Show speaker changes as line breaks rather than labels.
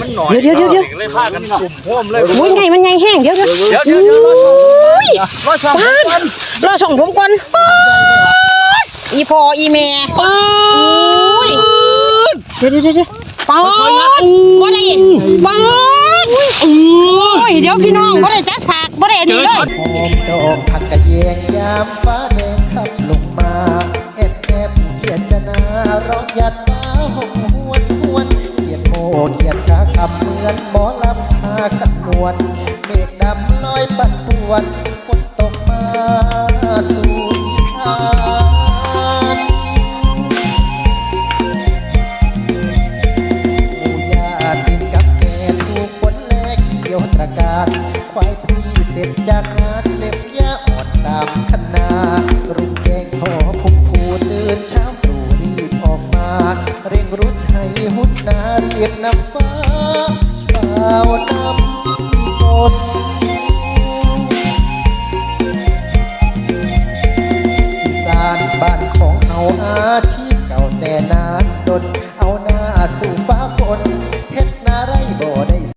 มันหน่อย
เดี๋ยวเดี๋ยวเดี๋ยว
เลยพากันกลุ่มโฮมเลย
โอ้ยไงมันไงแห้งเดี๋ยวเดี๋ยว
เดี๋ยวเดี๋ยวเดี๋ยวรอช่องรอช่อง
ปาดรอส่งผมก่อนปาดอีพออีแม่ปื้ยเดี๋ยวเดี๋ยวเดี๋ยวปาดบ่ได้ปาดโอ้ยเดี๋ยวพี่น้องบ่ได้จัดสากบ่ได้อันนี้เลย
หอมดอกผักกะแยงยามฟ้าแดงขับลงมาแอบแอบเขียนจะนาร้องหยัด ขียนโมเขียนขาคำเหมือนหมอลำพากันนวลเมฆดำลอยปั่นป่วนฝนตกมาสู่อีสานหมูยาติดกับแกถูกฝนแลกเกี่ยวตระการควายทุยเสร็จจากงานเล็บ ให้หุดนาเรียดน้ำฟ้าบ่าวน้ำหมดสานบ้านของเฮาอาชีพเก่าแต่นานดนเอาหน้าสู่ฟ้าฝน